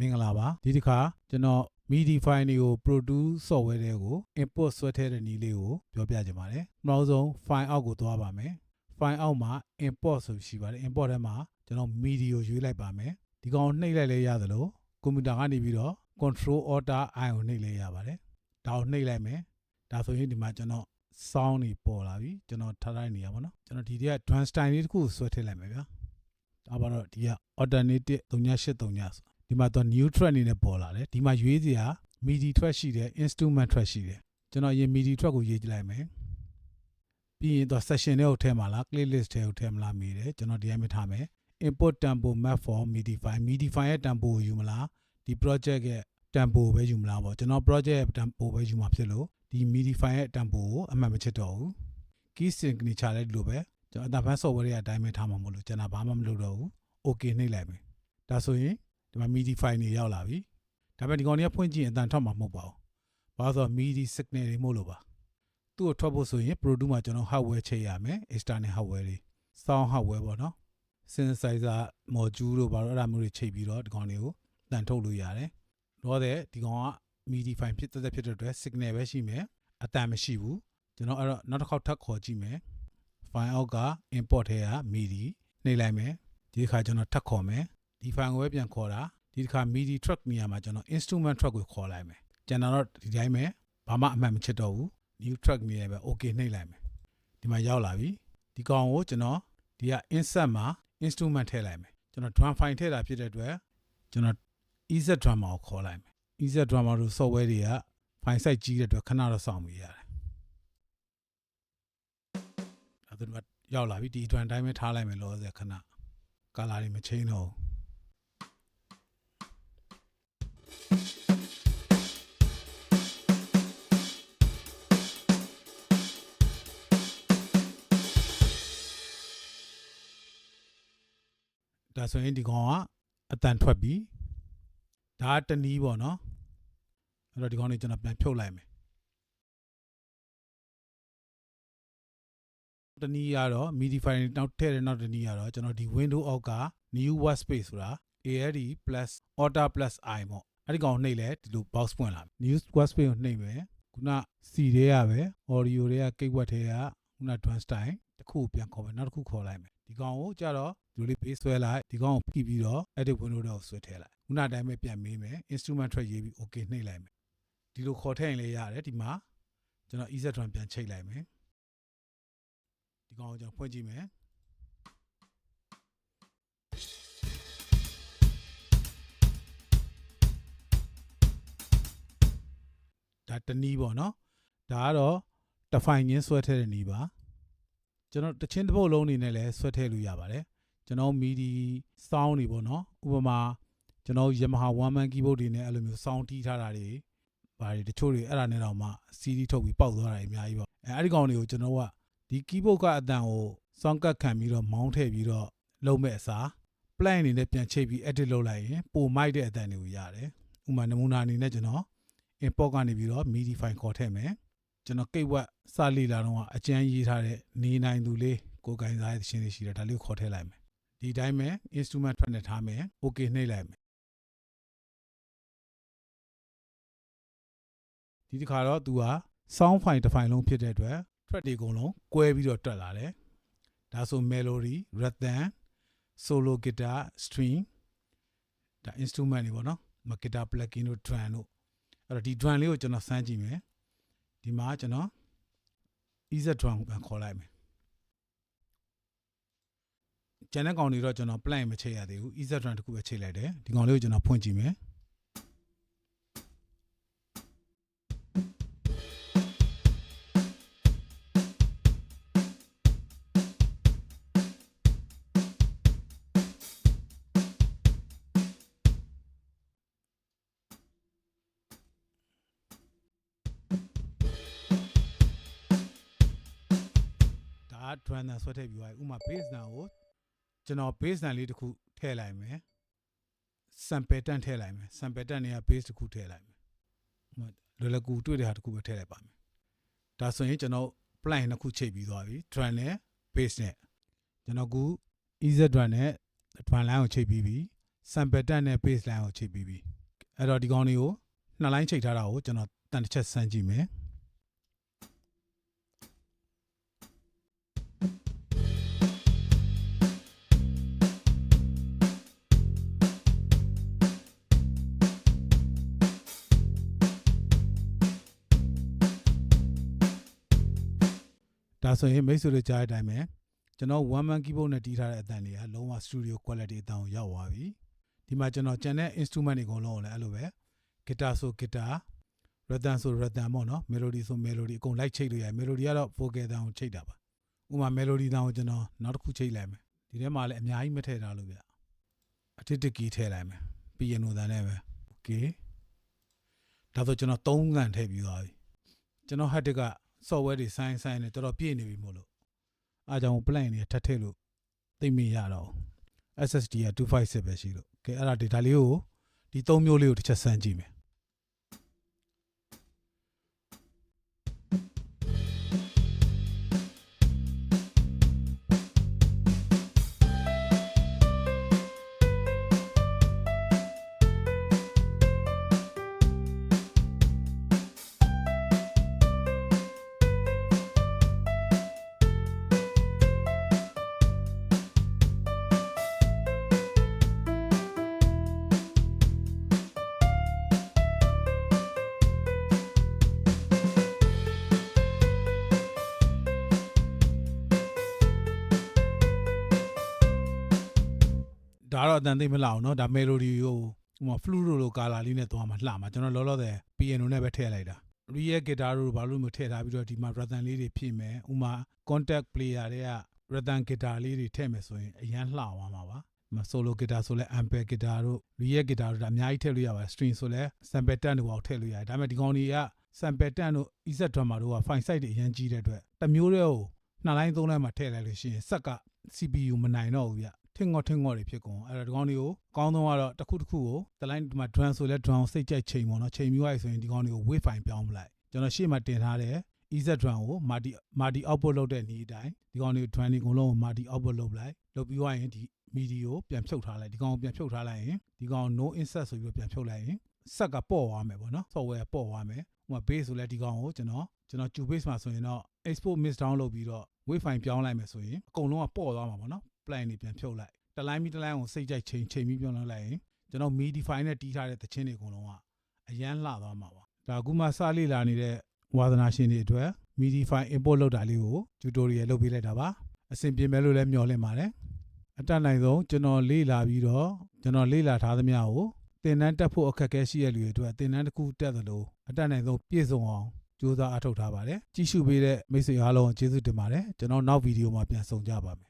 မင်္ဂလာပါဒီတစ်ခါကျွန်တော် MIDI file တွေကို produce software တွေကို import ဆွဲထည့်တဲ့နည်းလေးကိုပြောပြချင်ပါတယ်နောက်ဆုံး file အောက်ကိုသွားပါမယ် file အောက်မှာ import ဆိုရှိပါတယ် import ထဲမှာကျွန်တော် MIDI ကိုရွေးလိုက်ပါမယ်ဒီကောင်နှိပ်လိုက်လဲရသလိုကွန်ပျူတာကနေပြီးတော့ control order i ကိုနှိပ်လဲရပါတယ်ဒါကိုနှိပ်လိုက်မယ်ဒါဆိုရင်ဒီမှာကျွန်တော် sound တွေပေါ်လာပြီကျွန်တော်ထားလိုက်နေရပါတော့ကျွန်တော်ဒီတည်းက drum style လေးတစ်ခုကိုဆွဲထည့်လိုက်မယ်ဗျာဒါပါတော့ဒီက alternative 3839ဆို ဒီမှာတော့ new track အနေနဲ့ပေါ်လာတယ်ဒီမှာရွေးစရာ MIDI track ရှိတယ် instrument track ရှိတယ်ကျွန်တော်အရင် MIDI track ကိုရေးကြည့်လိုက်မယ်ပြီးရင်တော့ session တွေကိုထည့်မှာလား playlist တွေကိုထည့်မလားမေးတယ်ကျွန်တော်ဒီတိုင်းပဲထားမယ် import tempo map for MIDI file MIDI file ရဲ့ tempo ကိုယူမလားဒီ project ရဲ့ tempo ပဲယူမလားပေါ့ကျွန်တော် project ရဲ့ tempo ပဲယူမှာဖြစ်လို့ဒီ MIDI file ရဲ့ tempo ကိုအမှတ်မချစ်တော့ဘူး key signature လည်းဒီလိုပဲကျွန်တော်အတဖန် software တွေအတိုင်းပဲထားမှာမဟုတ်လို့ကျွန်တော်ဘာမှမလုပ်တော့ဘူး okay နှိပ်လိုက်မယ်ဒါဆိုရင် ဒီမှာ MIDI file တွေရောက်လာပြီဒါပေမဲ့ဒီကောင်တွေကဖွင့်ကြည့်ရင်အတန်ထွက်မှာမဟုတ်ပါဘူးဘာလို့ဆိုတော့ MIDI signal တွေမို့လို့ပါသူ့ကိုထွက်ဖို့ဆိုရင် Produce မှာကျွန်တော် hardware ချိန်ရမယ် external hardware တွေ sound hardware ပေါ့နော် synthesizer module တို့ဘာလို့အဲ့ဒါမျိုးတွေချိန်ပြီးတော့ဒီကောင်တွေကိုတန်ထုတ်လို့ရတယ်တော့တဲ့ဒီကောင်က MIDI file ဖြစ်တဲ့ဖြစ်တဲ့အတွက် signal ပဲရှိမယ်အတန်မရှိဘူးကျွန်တော်အဲ့တော့နောက်တစ်ခေါက်ထပ်ခေါ်ကြည့်မယ် file အောက်က import ထဲက MIDI နှိပ်လိုက်မယ်ဒီခါကျွန်တော်ထပ်ခေါ်မယ် ဒီ file ကိုပဲပြန်ခေါ်တာဒီတစ်ခါ MIDI track နေရာမှာကျွန်တော် instrument track ကိုခေါ်လိုက်မယ်ကျွန်တော်တော့ဒီတိုင်းပဲဘာမှအမှန်မချစ်တော့ဘူး new track နေရာပဲ okay နှိပ်လိုက်မယ်ဒီမှာရောက်လာပြီဒီကောင်ကိုကျွန်တော်ဒီက insert မှာ instrument ထည့်လိုက်မယ်ကျွန်တော် drum file ထည့်တာဖြစ်တဲ့အတွက်ကျွန်တော် EZ drummer ကိုခေါ်လိုက်မယ် EZ drummer တို့ software တွေက file size ကြီးတဲ့အတွက်ခဏတော့စောင့်မိရတယ်ဒါသူကရောက်လာပြီဒီ drum တိုင်းပဲထားလိုက်မယ်လို့ဆိုခဏ color တွေမချင်းတော့ဘူး ဒါဆိုရင်ဒီကောင်ကအတန်ထွက်ပြီဒါကတနည်းပေါ့နော်အဲ့တော့ဒီကောင်လေးကျွန်တော်ပြန်ဖြုတ်လိုက်မယ်တနည်းကတော့ MIDI file နောက်ထည့်တဲ့နောက်တနည်းကတော့ကျွန်တော်ဒီ window အောက်က new workspace ဆိုတာ ALD plus order plus i ပေါ့ အဲ့ဒီကောင်နှိပ်လဲဒီလို box ပွင့်လာ new workspace ကိုနှိပ်မယ်ခုန C တွေကပဲ audio တွေက keyboard တွေကခုန drum style တစ်ခုပြန်ခေါ်မယ်နောက်တစ်ခုခေါ်လိုက်မယ်ဒီကောင်ကိုကြတော့ဒီလိုလေး base ဆွဲလိုက်ဒီကောင်ကိုဖိပြီးတော့ edit window တော့ဆွဲထည့်လိုက်ခုနအတိုင်းပဲပြန်မေးမယ် instrument track ရေးပြီး okay နှိပ်လိုက်မယ်ဒီလိုခေါ်ထည့်ရင်လည်းရတယ်ဒီမှာကျွန်တော် EZ drum ပြန်ချိတ်လိုက်မယ်ဒီကောင်ကိုကျွန်တော်ဖွင့်ကြည့်မယ် ဒါတနည်းပေါ့နော်ဒါကတော့ define ချင်းဆွဲထည့်တဲ့နည်းပါကျွန်တော်တချင်းတစ်ပုတ်လုံးအနေနဲ့လည်းဆွဲထည့်လို့ရပါတယ်ကျွန်တော် MIDI sound တွေပေါ့နော်ဥပမာကျွန်တော် Yamaha one man keyboard တွေနဲ့အဲ့လိုမျိုး sound တီးထားတာတွေဘာတွေတချို့တွေအဲ့ဒါနဲ့တော့မှ CD ထုတ်ပြီးပေါက်သွားတာတွေအများကြီးပေါ့အဲအဲ့ဒီကောင်တွေကိုကျွန်တော်ကဒီ keyboard ကအတန်ကို sound cut ခံပြီးတော့ mount ထည့်ပြီးတော့လုံးမဲ့အစား plan အနေနဲ့ပြန်ချိတ်ပြီး edit လုပ်လိုက်ရင်ပိုမိုက်တဲ့အတန်တွေကိုရတယ်ဥပမာနမူနာအနေနဲ့ကျွန်တော် import ကနေပြီးတော့ MIDI file ခေါ်ထည့်မယ်ကျွန်တော်ကိတ်ဝက်စလီလာတော့အကျန်းရေးထားတဲ့နေနိုင်သူလေးကိုယ်ကင်စားတဲ့ရှင်တွေရှိတယ်ဒါလေးကိုခေါ်ထည့်လိုက်မယ်ဒီတိုင်းပဲ instrument ထွက်နေထားမယ် okay နှိပ်လိုက်မယ်ဒီတစ်ခါတော့ तू ဟာ sound file တစ် file လုံးဖြစ်တဲ့အတွက် track တွေအကုန်လုံးကွဲပြီးတော့တက်လာတယ်ဒါဆို melody rhythm solo guitar string ဒါ instrument တွေပေါ့နော်မ guitar plugin တို့ drum တို့ အဲ့တော့ဒီ drum လေးကိုကျွန်တော်စမ်းကြည့်မယ်ဒီမှာကျွန်တော် EZ drum ကိုခေါ်လိုက်မယ်ကျန်တဲ့ကောင်တွေတော့ကျွန်တော် plan မချိန်ရသေးဘူး EZ drum တခုပဲချိန်လိုက်တယ်ဒီကောင်လေးကိုကျွန်တော်ဖွင့်ကြည့်မယ် ဒါက drum နဲ့ဆွဲထည့်ပြီးသွားပြီဥပမာ bass နာကိုကျွန်တော် bass နာလေးတစ်ခုထည့်လိုက်မယ် sample တန်းထည့်လိုက်မယ် sample တန်းနေက bass တစ်ခုထည့်လိုက်မယ်ဥပမာလွယ်လွယ်ကူကူတွေ့တဲ့ဟာတစ်ခုပဲထည့်လိုက်ပါမယ်ဒါဆိုရင်ကျွန်တော် plan နှစ်ခုချိန်ပြီးသွားပြီ drum နဲ့ bass နဲ့ကျွန်တော်ကူ EZ drum နဲ့ drum line ကိုချိန်ပြီးပြီ sample တက်နဲ့ baseline ကိုချိန်ပြီးပြီအဲ့တော့ဒီကောင်လေးကိုနှစ်လိုင်းချိန်ထားတာကိုကျွန်တော်တန်တစ်ချက်စမ်းကြည့်မယ် ဒါဆိုရင်မိတ်ဆွေတို့ကြားတဲ့အတိုင်းပဲကျွန်တော် one man keyboard နဲ့တီးထားတဲ့အတန်တွေကလုံးဝ studio quality အတန်ကိုရောက်သွားပြီဒီမှာကျွန်တော်ကြံတဲ့ instrument တွေအကုန်လုံးကိုလည်းအဲ့လိုပဲ guitar ဆို guitar rhythm ဆို rhythm ပေါ့နော် melody ဆို melody အကုန်လိုက်ချိတ်လို့ရတယ် melody ကတော့ vocal တန်ကိုချိတ်တာပါဥပမာ melody တန်ကိုကျွန်တော်နောက်တစ်ခုချိတ်လိုက်မယ်ဒီထဲမှာလည်းအများကြီးမထည့်ထားလို့ဗျအတစ်တစ်ကီထည့်လိုက်မယ် piano တန်နဲ့ပဲ okay ဒါဆိုကျွန်တော်3တန်ထည့်ပြီးသွားပြီကျွန်တော် hard disk က software တွေဆိုင်းဆိုင်းနဲ့တော်တော်ပြည့်နေပြီမို့လို့အားကြောင့် plan တွေထပ်ထည့်လို့သိမရတော့ဘူး SSD က256ပဲရှိလို့ကဲအဲ့ဒါ data လေးကိုဒီ၃မျိုးလေးကိုတစ်ချက်စမ်းကြည့်မယ် ဒါကတော့အတန်သိမလောက်เนาะဒါ melody ကိုဟိုမှာ flute လိုကာလာလေးနဲ့သွားမှာလှမှာကျွန်တော်လောလောဆယ် piano နဲ့ပဲထည့်လိုက်တာ real guitar တို့ဘာလို့မျိုးထည့်ထားပြီးတော့ဒီမှာ rhythm လေးတွေဖြည့်မယ်ဥမာ contact player တွေက rhythm guitar လေးတွေထည့်မယ်ဆိုရင်အရန်လှသွားမှာပါဒီမှာ solo guitar ဆိုလဲ amp guitar တို့ real guitar တို့ဒါအများကြီးထည့်လို့ရပါတယ် string ဆိုလဲ sample တက်တို့အောင်ထည့်လို့ရတယ်ဒါပေမဲ့ဒီကောင်တွေက sample တက်တို့ EZ drummer တို့က fine size တွေအရန်ကြီးတဲ့အတွက်တစ်မျိုးတည်းကိုနှစ်လိုင်းသုံးလိုင်းမှာထည့်လိုက်လို့ရှိရင်စက်က CPU မနိုင်တော့ဘူးဗျ ထင်ငေါထင်ငေါတွေဖြစ်ကုန်အဲ့တော့ဒီကောင်တွေကိုကောင်းဆုံးကတော့တစ်ခုတစ်ခုကိုတလိုင်းဒီမှာ drum ဆိုလဲ drum စိတ်ကြိုက်ချိန်ပေါ့နော်ချိန်ပြီးသွားပြီဆိုရင်ဒီကောင်တွေကို wave file ပြောင်းပလိုက်ကျွန်တော်ရှေ့မှာတင်ထားတဲ့ EZ drum ကို multi multi output လုပ်တဲ့နည်းအတိုင်းဒီကောင်တွေ drum တွေအကုန်လုံးကို multi output လုပ်လိုက်လုပ်ပြီးသွားရင်ဒီ MIDI ကိုပြန်ဖြုတ်ထားလိုက်ဒီကောင်ကိုပြန်ဖြုတ်ထားလိုက်ရင်ဒီကောင် no insert ဆိုပြီးတော့ပြန်ဖြုတ်လိုက်ရင်ဆက်ကပေါ့သွားမယ်ပေါ့နော် software ပေါ့သွားမယ်ဟိုမှာ base ဆိုလဲဒီကောင်ကိုကျွန်တော်ကျွန်တော် Cubase မှာဆိုရင်တော့ export mix down လုပ်ပြီးတော့ wave file ပြောင်းလိုက်မယ်ဆိုရင်အကုန်လုံးကပေါ့သွားမှာပေါ့နော် plan တွေပြန်ဖြုတ်လိုက်တလိုင်းပြီးတလိုင်းကိုစိတ်ကြိုက်ချိန်ချိန်ပြီးပြောင်းလိုက်ရင်ကျွန်တော် MIDI file နဲ့တီးထားတဲ့သချင်းတွေအကုန်လုံးကအရန်လှသွားမှာပါဒါအခုမှစလေ့လာနေတဲ့ဝါသနာရှင်တွေအတွက် MIDI file import လုပ်တာလေးကို tutorial လုပ်ပေးလိုက်တာပါအဆင်ပြေမယ်လို့လည်းမျှော်လင့်ပါတယ်အတတ်နိုင်ဆုံးကျွန်တော်လေ့လာပြီးတော့ကျွန်တော်လေ့လာထားသမျှကိုသင်တန်းတက်ဖို့အခက်အခဲရှိတဲ့လူတွေအတွက်သင်တန်းတစ်ခုတက်သလိုအတတ်နိုင်ဆုံးပြည့်စုံအောင်ကြိုးစားအထောက်ထားပါတယ်ကြည့်ရှုပေးတဲ့မိတ်ဆွေအားလုံးကိုကျေးဇူးတင်ပါတယ်ကျွန်တော်နောက်ဗီဒီယိုမှာပြန်ဆုံကြပါမယ်